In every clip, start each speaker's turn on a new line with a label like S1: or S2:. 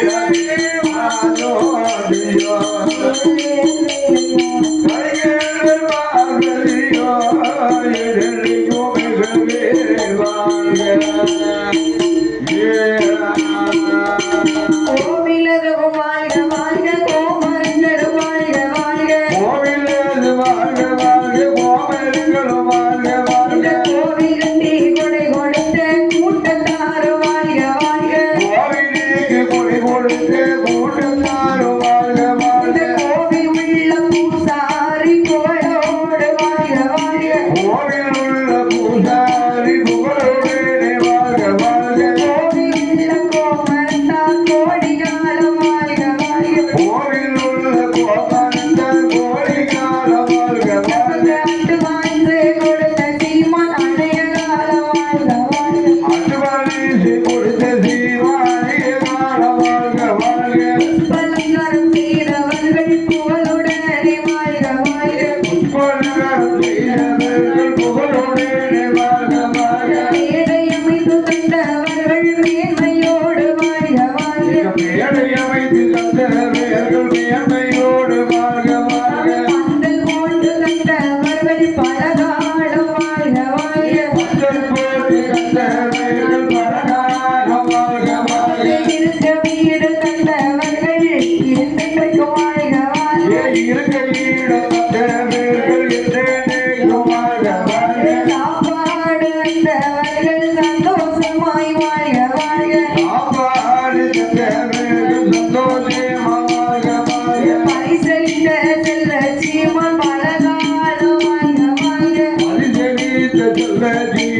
S1: Happy, you. வாழ்க பந்தல் போட்டு தந்தவர்கள் பலகாலம் வாழ்க வாழ்க இருக்க வீடு தந்தவர்கள் என்றென்றைக்கு வாழ்க வாழ்க சாப்பாடு தந்தவர்கள் வாழ்க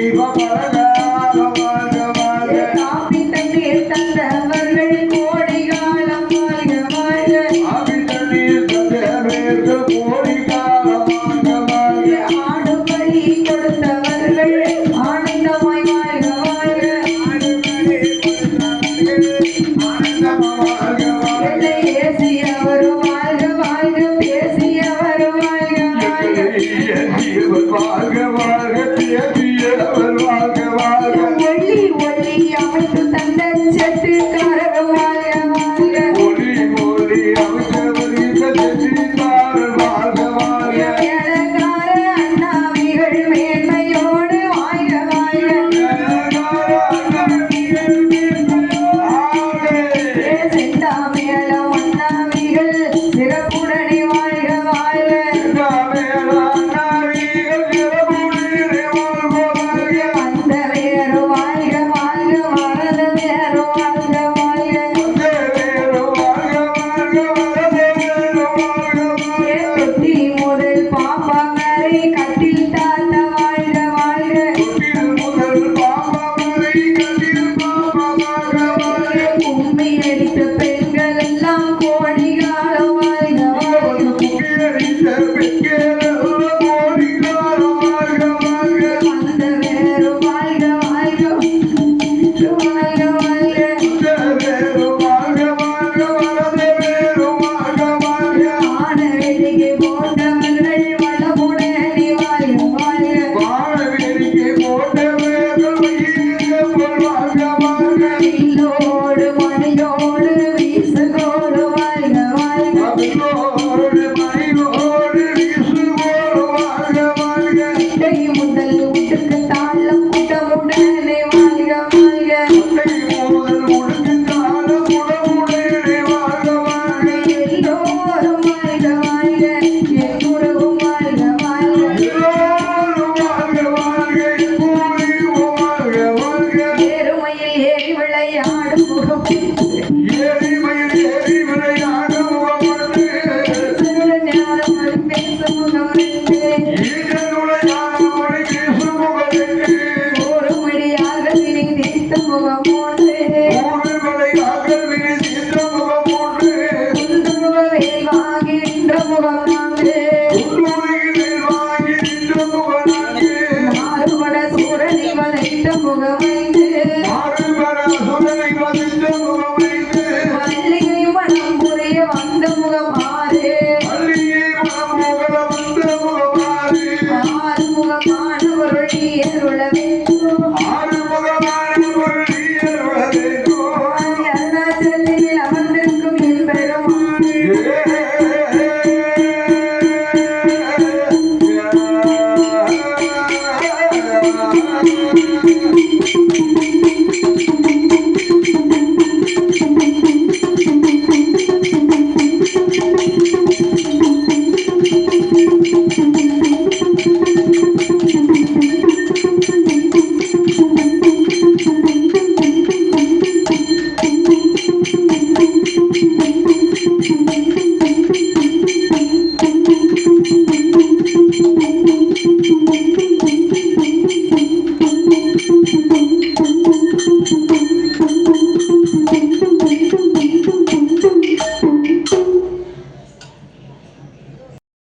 S1: Africa. Thank
S2: you.